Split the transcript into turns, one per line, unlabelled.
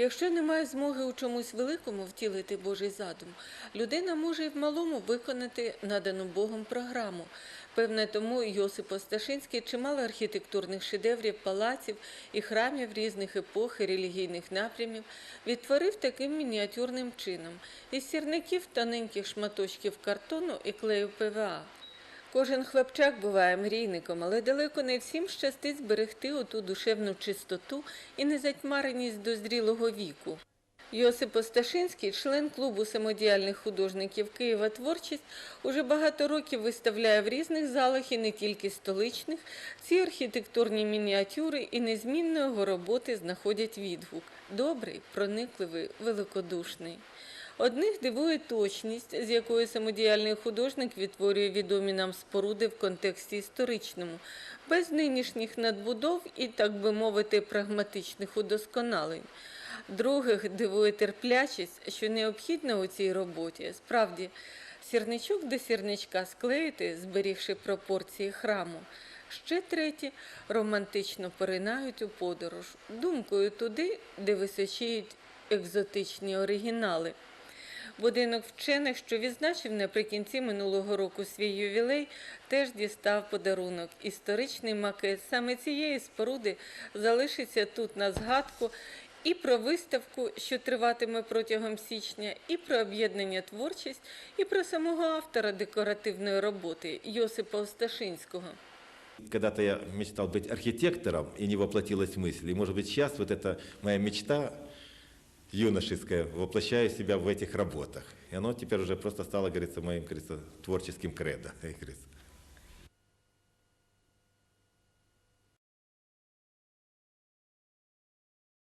Якщо немає змоги у чомусь великому втілити Божий задум, людина може і в малому виконати надану Богом програму. Певне тому Йосип Осташинський чимало архітектурних шедеврів, палаців і храмів різних епох і релігійних напрямів відтворив таким мініатюрним чином із сірників тоненьких шматочків картону і клею ПВА. Кожен хлопчак буває мрійником, але далеко не всім щастить зберегти оту душевну чистоту і незатьмареність дозрілого віку. Йосип Осташинський, член клубу самодіяльних художників Києва Творчість, уже багато років виставляє в різних залах і не тільки столичних ці архітектурні мініатюри і незмінно його роботи знаходять відгук добрий, проникливий, великодушний. Одних дивує точність, з якою самодіяльний художник відтворює відомі нам споруди в контексті історичному, без нинішніх надбудов і, так би мовити, прагматичних удосконалень. Других дивує терплячість, що необхідна у цій роботі. Справді, сірничок до сірничка склеїти, зберігши пропорції храму. Ще треті романтично поринають у подорож, думкою туди, де височіють екзотичні оригінали. Будинок вчених, що відзначив наприкінці минулого року свій ювілей, теж дістав подарунок. Історичний макет саме цієї споруди залишиться тут на згадку і про виставку, що триватиме протягом січня, і про об'єднання творчість, і про самого автора декоративної роботи Йосипа Осташинського.
Когда-то я мечтал быть архитектором, и не воплотилась мысль. И, может быть, сейчас вот эта моя мечта юношеская, воплощаю себя в этих работах. И оно теперь уже просто стало, говорится, моим, говорится, творческим кредо. говорится.